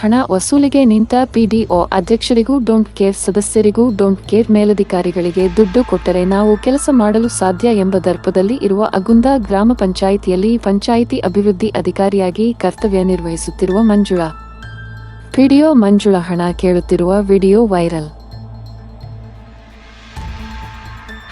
ಹಣ ವಸೂಲಿಗೆ ನಿಂತ ಪಿಡಿಒ ಅಧ್ಯಕ್ಷರಿಗೂ ಡೋಂಟ್ ಕೇರ್ ಸದಸ್ಯರಿಗೂ ಡೋಂಟ್ ಕೇರ್ ಮೇಲಧಿಕಾರಿಗಳಿಗೆ ದುಡ್ಡು ಕೊಟ್ಟರೆ ನಾವು ಕೆಲಸ ಮಾಡಲು ಸಾಧ್ಯ ಎಂಬ ದರ್ಪದಲ್ಲಿ ಇರುವ ಅಗುಂದ ಗ್ರಾಮ ಪಂಚಾಯಿತಿಯಲ್ಲಿ ಪಂಚಾಯಿತಿ ಅಭಿವೃದ್ಧಿ ಅಧಿಕಾರಿಯಾಗಿ ಕರ್ತವ್ಯ ನಿರ್ವಹಿಸುತ್ತಿರುವ ಮಂಜುಳಾ. ಪಿಡಿಒ ಮಂಜುಳಾ ಹಣ ಕೇಳುತ್ತಿರುವ ವಿಡಿಯೋ ವೈರಲ್.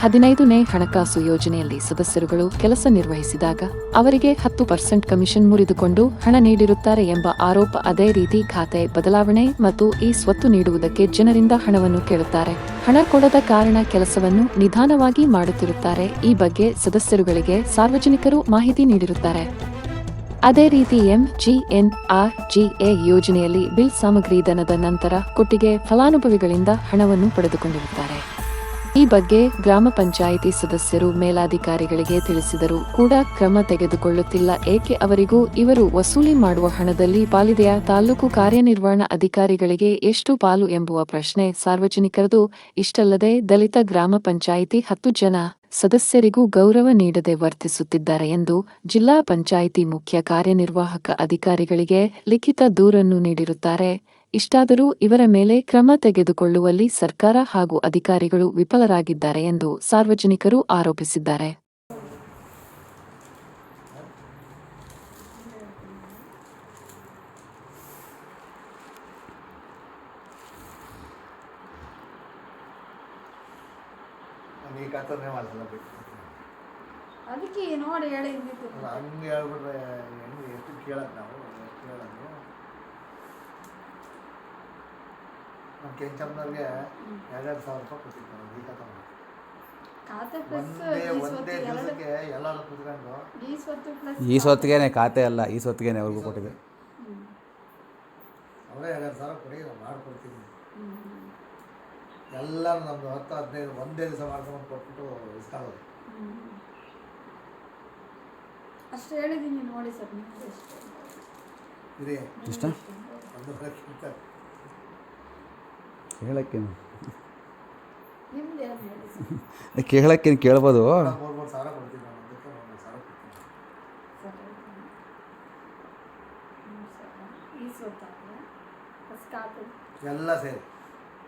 ಹದಿನೈದನೇ ಹಣಕಾಸು ಯೋಜನೆಯಲ್ಲಿ ಸದಸ್ಯರುಗಳು ಕೆಲಸ ನಿರ್ವಹಿಸಿದಾಗ ಅವರಿಗೆ ಹತ್ತು ಪರ್ಸೆಂಟ್ ಕಮಿಷನ್ ಮುರಿದುಕೊಂಡು ಹಣ ನೀಡಿರುತ್ತಾರೆ ಎಂಬ ಆರೋಪ ಅದೇ ರೀತಿ ಖಾತೆ ಬದಲಾವಣೆ ಮತ್ತು ಈ ಸ್ವತ್ತು ನೀಡುವುದಕ್ಕೆ ಜನರಿಂದ ಹಣವನ್ನು ಕೇಳುತ್ತಾರೆ. ಹಣ ಕೊಡದ ಕಾರಣ ಕೆಲಸವನ್ನು ನಿಧಾನವಾಗಿ ಮಾಡುತ್ತಿರುತ್ತಾರೆ. ಈ ಬಗ್ಗೆ ಸದಸ್ಯರುಗಳಿಗೆ ಸಾರ್ವಜನಿಕರು ಮಾಹಿತಿ ನೀಡಿರುತ್ತಾರೆ. ಅದೇ ರೀತಿ ಎಂಜಿಎನ್ಆರ್ಜಿಎ ಯೋಜನೆಯಲ್ಲಿ ಬಿಲ್ ಸಾಮಗ್ರಿ ದನದ ನಂತರ ಕೊಟ್ಟಿಗೆ ಫಲಾನುಭವಿಗಳಿಂದ ಹಣವನ್ನು ಪಡೆದುಕೊಂಡಿರುತ್ತಾರೆ. ಈ ಬಗ್ಗೆ ಗ್ರಾಮ ಪಂಚಾಯಿತಿ ಸದಸ್ಯರು ಮೇಲಾಧಿಕಾರಿಗಳಿಗೆ ತಿಳಿಸಿದರೂ ಕೂಡ ಕ್ರಮ ತೆಗೆದುಕೊಳ್ಳುತ್ತಿಲ್ಲ. ಏಕೆ ಅವರಿಗೂ ಇವರು ವಸೂಲಿ ಮಾಡುವ ಹಣದಲ್ಲಿ ಪಾಲಿದೆಯ ತಾಲೂಕು ಕಾರ್ಯನಿರ್ವಹಣಾ ಅಧಿಕಾರಿಗಳಿಗೆ ಎಷ್ಟು ಪಾಲು ಎಂಬುವ ಪ್ರಶ್ನೆ ಸಾರ್ವಜನಿಕರದು. ಇಷ್ಟಲ್ಲದೆ ದಲಿತ ಗ್ರಾಮ ಪಂಚಾಯಿತಿ ಹತ್ತು ಜನ ಸದಸ್ಯರಿಗೂ ಗೌರವ ನೀಡದೆ ವರ್ತಿಸುತ್ತಿದ್ದಾರೆ ಎಂದು ಜಿಲ್ಲಾ ಪಂಚಾಯಿತಿ ಮುಖ್ಯ ಕಾರ್ಯನಿರ್ವಾಹಕ ಅಧಿಕಾರಿಗಳಿಗೆ ಲಿಖಿತ ದೂರನ್ನು ನೀಡಿರುತ್ತಾರೆ. ಇಷ್ಟಾದರೂ ಇವರ ಮೇಲೆ ಕ್ರಮ ತೆಗೆದುಕೊಳ್ಳುವಲ್ಲಿ ಸರ್ಕಾರ ಹಾಗೂ ಅಧಿಕಾರಿಗಳು ವಿಫಲರಾಗಿದ್ದಾರೆ ಎಂದು ಸಾರ್ವಜನಿಕರು ಆರೋಪಿಸಿದ್ದಾರೆ. ಅದಕ್ಕೆ ನೋಡಿ ಹೇಳಿ ಹಂಗೆ ಹೇಳ್ಬಿಟ್ರೆ ಹೆಂಗೆ ಎಷ್ಟು ಕೇಳೋದು ನಾವು ಎಷ್ಟು ಹೇಳೋದು ನಮ್ಮ ಕೆಂಚಮ್ಮನವ್ರಿಗೆ ಎರಡೆರಡು ಸಾವಿರ ರೂಪಾಯಿ ಕೊಟ್ಟಿದ್ದೆ ಈಗ ಖಾತೆ ಒಂದೇ ಈ ಒಂದೇ ದಿವಸಕ್ಕೆ ಎಲ್ಲರೂ ಕುತ್ಕೊಂಡು. ಈ ಸೊತ್ತಿಗೆನೆ ಖಾತೆ ಅಲ್ಲ ಈ ಸೊತ್ತಿಗೆನೆ ಅವ್ರಿಗೂ ಕೊಟ್ಟಿದೆ ಅವರೇ ಎರಡೆರಡು ಸಾವಿರ ಕೊಡಿ ನಾವು ಮಾಡ್ಕೊಡ್ತೀವಿ ಎಲ್ಲರೂ ನಮ್ಮದು ಹತ್ತು ಹದಿನೈದು ಒಂದೇ ದಿವಸ ಮಾಡ್ಕೊಂಡು ಕೊಟ್ಬಿಟ್ಟು ಇಸ್ಕೊಳ್ಳೋದು ಅಷ್ಟು ಹೇಳಿದ್ದೀನಿ ನೋಡಿ ಸರ್ ಇರಿ ಇಷ್ಟ? ಒಂದು ಲಕ್ಷ ಕೇಳಕ್ಕೇನು ನಿಮ್ದು ಏನು ಹೇಳಿ ಸರ್? ಕೇಳಕ್ಕೇನು ಕೇಳ್ಬೋದು?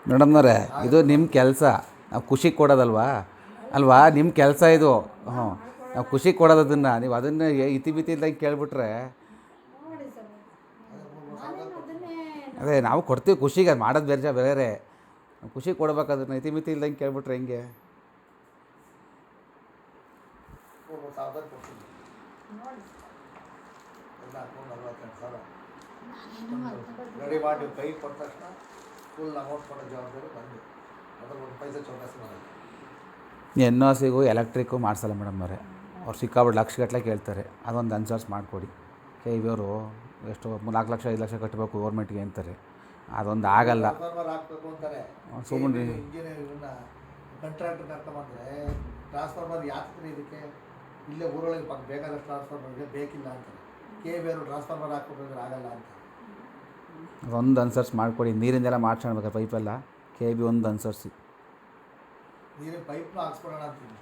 ಮೇಡಮ್ನವ್ರೆ ಇದು ನಿಮ್ಮ ಕೆಲಸ. ನಾವು ಖುಷಿ ಕೊಡೋದಲ್ವಾ? ಅಲ್ವಾ? ನಿಮ್ಮ ಕೆಲಸ ಇದು. ಹ್ಞೂ. ನಾವು ಖುಷಿ ಕೊಡೋದನ್ನು ನೀವು ಅದನ್ನು ಇತಿಮಿತಿ ಇಲ್ದಂಗೆ ಕೇಳ್ಬಿಟ್ರೆ. ಅದೇ ನಾವು ಕೊಡ್ತೀವಿ ಖುಷಿಗೆ ಅದು ಮಾಡೋದು ಬೇರೆ ಬೇರೆ. ಖುಷಿ ಕೊಡ್ಬೇಕಾದ್ರೆ ಇತಿಮಿತಿ ಇಲ್ದಂಗೆ ಕೇಳ್ಬಿಟ್ರೆ ಹೆಂಗೆ? ಮೂರು ಮೂರು ಸಾವಿರದಲ್ಲಿ ನೋಡಿ ಎಲ್ಲ ಹಾಕೊಂಡು ನಲ್ವತ್ತೆಂಟು ಸಾವಿರ. ರೆಡಿ ಮಾಡಿ ಕೈ ಕೊಟ್ಟ ತಕ್ಷಣ ಫುಲ್ ಅಮೌಂಟ್ ಕೊಡೋ ಜವಾಬ್ದಾರಿ ಬಂದು. ಅದ್ರ ಒಂದು ಪೈಸೆ ಚೌಕಾಸಿ ಮಾಡೋದು. ಎನ್ ಓ ಸಿಗು ಎಲೆಕ್ಟ್ರಿಕ್ಕು ಮಾಡಿಸಲ್ಲ ಮೇಡಮ್ನವ್ರೆ ಅವ್ರು. ಸಿಕ್ಕಾಬಿಟ್ಟು ಲಕ್ಷಗಟ್ಟಲೆ ಕೇಳ್ತಾರೆ. ಅದೊಂದು ಅನ್ಸರ್ಸ್ ಮಾಡಿಕೊಡಿ. ಕೆ ಇವರು ಅವರು ಎಷ್ಟು ನಾಲ್ಕು ಲಕ್ಷ ಐದು ಲಕ್ಷ ಕಟ್ಟಬೇಕು ಗೌರ್ಮೆಂಟ್ಗೆ ಅಂತಾರೆ. ಅದೊಂದು ಆಗಲ್ಲ. ಸುಮ್ಮನೆ. ಟ್ರಾನ್ಸ್ಫಾರ್ಮರ್ ಯಾಕೆ ಇದಕ್ಕೆ? ಇಲ್ಲೇ ಊರೊಳಗೆ ಬೇಕಾದಷ್ಟು ಟ್ರಾನ್ಸ್ಫಾರ್ಮರ್ ಇದೆ ಬೇಕಿಲ್ಲ ಅಂತಾರೆ. ಕೆ ಬೇರು ಟ್ರಾನ್ಸ್ಫಾರ್ಮರ್ ಹಾಕ್ಬೇಕಂದ್ರೆ ಆಗಲ್ಲ ಅಂತ. ಅದೊಂದು ಅನ್ಸರ್ಸ್ ಮಾಡಿಕೊಡಿ. ನೀರಿಂದೆಲ್ಲ ಮಾಡ್ಸ್ಕೊಳ್ಬೇಕಾರೆ ಪೈಪೆಲ್ಲ ಕೆ ಬಿ ಒಂದು ಅನ್ಸರ್ಸಿ. ನೀರಿನ ಪೈಪ್ನ ಹಾಕ್ಸ್ಕೊಡೋಣ ಅಂತೀನಿ.